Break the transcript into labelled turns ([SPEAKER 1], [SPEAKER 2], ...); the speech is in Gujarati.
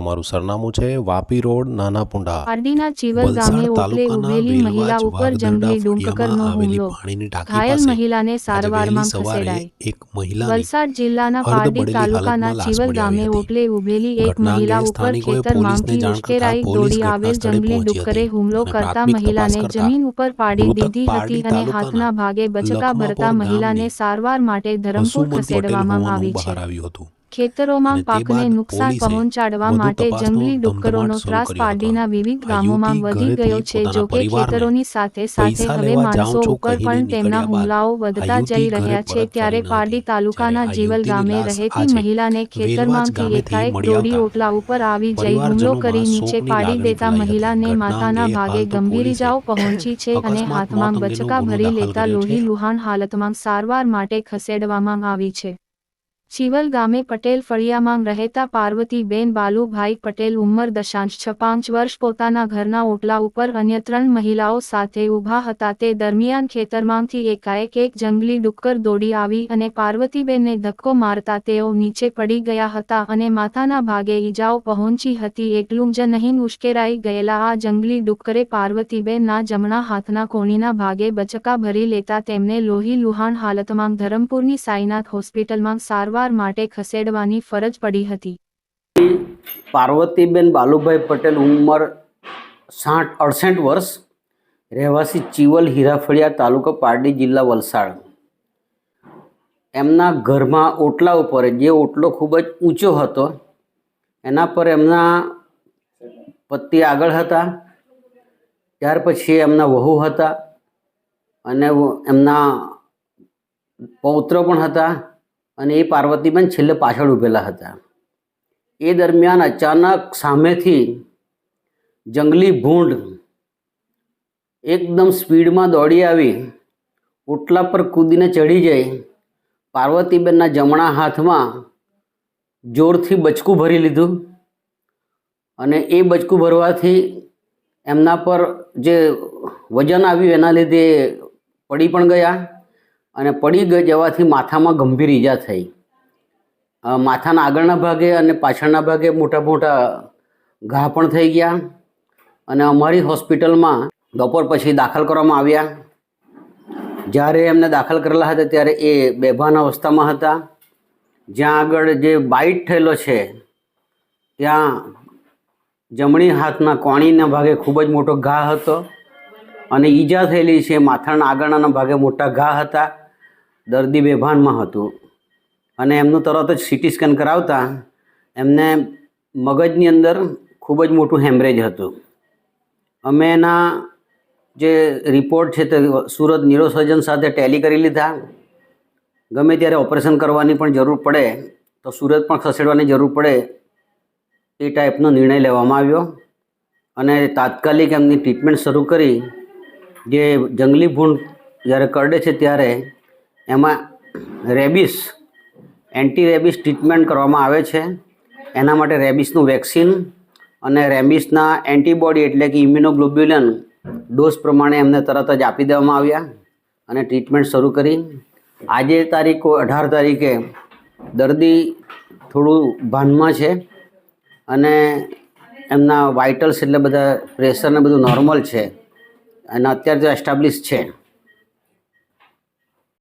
[SPEAKER 1] અમારું સરનામું છે વાપી રોડ નાના પુંડા.
[SPEAKER 2] પારડીના
[SPEAKER 1] ચીવર
[SPEAKER 2] ગામે ઓટલે ઉભેલી મહિલા ઉપર જંગલી ડુંકરનો હુમલો. ઘાયલ મહિલાને સારવારમાં ખસેડાઈ.
[SPEAKER 1] એક મહિલા
[SPEAKER 2] વલસાડ જિલ્લાના પારડી તાલુકાના
[SPEAKER 1] મળી
[SPEAKER 2] ગામે ઓટલે ઉભેલી એક મહિલા ઉપર
[SPEAKER 1] સ્થાનિકોએ
[SPEAKER 2] ખેતર
[SPEAKER 1] પોલીસને
[SPEAKER 2] માંગથી
[SPEAKER 1] જાણ કરતા
[SPEAKER 2] ઉશ્કેરાઈ દોડી આવેલ જંગલી ડુક્કરે હુમલો કરતા મહિલાને જમીન ઉપર પાડી દીધી હતી અને હાથના ભાગે બચકા ભરતા મહિલાને સારવાર માટે ધરમપુર ખસેડવામાં આવી છે. ખેતરોમાં પાકને નુકસાન પહોંચાડવા માટે જંગલી ડુક્કરોનો ત્રાસ પારડીના વિવિધ ગામોમાં વધી ગયો છે. જો કે ખેતરોની સાથે સાથે હવે માણસો ઉપર પણ તેમના હુમલાઓ વધતા જઈ રહ્યા છે. ત્યારે પારડી તાલુકાના જીવલ ગામે રહેતી મહિલાને ખેતરમાંથી એકાએક દોડી ઓટલા ઉપર આવી જઈ હુમલો કરી નીચે પાડી દેતા મહિલાને માથાના ભાગે ગંભીર ઇજાઓ પહોંચી છે અને હાથમાં બચકા ભરી લેતા લોહી લુહાણ હાલતમાં સારવાર માટે ખસેડવામાં આવી છે. ચીવલ ગામે પટેલ ફળિયામાં રહેતા પાર્વતીબેન બાલુભાઈ પટેલ ઉંમર દશાંશ છપાંચ વર્ષ પોતાના ઘરના ઓટલા ઉપર અન્ય ત્રણ મહિલાઓ સાથે ઊભા હતા. તે દરમિયાન ખેતરમાંથી એકાએક એક જંગલી ડુક્કર દોડી આવી અને પાર્વતીબેનને ધક્કો મારતા તેઓ નીચે પડી ગયા હતા અને માથાના ભાગે ઈજાઓ પહોંચી હતી. એટલું જ નહીં, ઉશ્કેરાઈ ગયેલા આ જંગલી ડુક્કરે પાર્વતીબેનના જમણા હાથના કોણીના ભાગે બચકા ભરી લેતા તેમને લોહી લુહાણ હાલતમાં ધરમપુરની સાઈનાથ હોસ્પિટલમાં સારવાર માટે ખસેડવાની ફરજ પડી હતી.
[SPEAKER 3] પાર્વતીબેન બાલુભાઈ પટેલ ઉંમર સાઠ અડસઠ વર્ષ, રહેવાસી ચીવલ હીરાફળિયા તાલુકો પારડી જિલ્લા વલસાડ. એમના ઘરમાં ઓટલા ઉપર, જે ઓટલો ખૂબ જ ઊંચો હતો, એના પર એમના પતિ આગળ હતા, ત્યાર પછી એમના વહુ હતા અને એમના પૌત્ર પણ હતા. અને એ પાર્વતીબેન છેલ્લે પાછળ ઊભેલા હતા. એ દરમિયાન અચાનક સામેથી જંગલી ભૂંડ એકદમ સ્પીડમાં દોડી આવી, ઓટલા પર કૂદીને ચડી જઈ, પાર્વતીબેનના જમણા હાથમાં જોરથી બચકું ભરી લીધું અને એ બચકું ભરવાથી એમના પર જે વજન આવ્યું એના લીધે પડી પણ ગયા. અને પડી જવાથી માથામાં ગંભીર ઈજા થઈ. માથાના આગળના ભાગે અને પાછળના ભાગે મોટા મોટા ઘા પણ થઈ ગયા અને અમારી હોસ્પિટલમાં બપોર પછી દાખલ કરવામાં આવ્યા. જ્યારે એમને દાખલ કરેલા હતા ત્યારે એ બેભાન અવસ્થામાં હતા. જ્યાં આગળ જે બાઇટ થયેલો છે, ત્યાં જમણી હાથના કોણીના ભાગે ખૂબ જ મોટો ઘા હતો અને ઈજા થયેલી છે. માથાના આગળના ભાગે મોટા ઘા હતા. દર્દી બેભાનમાં હતું. અને એમનું તરત જ સીટી સ્કેન કરાવતા એમને મગજની અંદર ખૂબ જ મોટું હેમરેજ હતું. અમે એના જે રિપોર્ટ છે તે સુરત ન્યુરોસર્જન સાથે ટેલી કરી લીધા. ગમે ત્યારે ઓપરેશન કરવાની પણ જરૂર પડે, તો સુરત પણ ખસેડવાની જરૂર પડે એ ટાઈપનો નિર્ણય લેવામાં આવ્યો. અને તાત્કાલિક એમની ટ્રીટમેન્ટ શરૂ કરી. જે જંગલી ભૂંડ જ્યારે કરડે છે ત્યારે એમાં રેબિસ એન્ટી રેબિસ ટ્રીટમેન્ટ કરવામાં આવે છે. એના માટે રેબિસનું વેક્સિન અને રેબિસના એન્ટીબોડી એટલે કે ઇમ્યુનોગ્લોબ્યુલન ડોઝ પ્રમાણે એમને તરત જ આપી દેવામાં આવ્યા અને ટ્રીટમેન્ટ શરૂ કરી. આજે તારીખ અઢાર તારીખે દર્દી થોડું ભાનમાં છે અને એમના વાઇટલ્સ એટલે બધા પ્રેશરને બધું નોર્મલ છે. અને અત્યારે તો એસ્ટાબ્લિશ છે.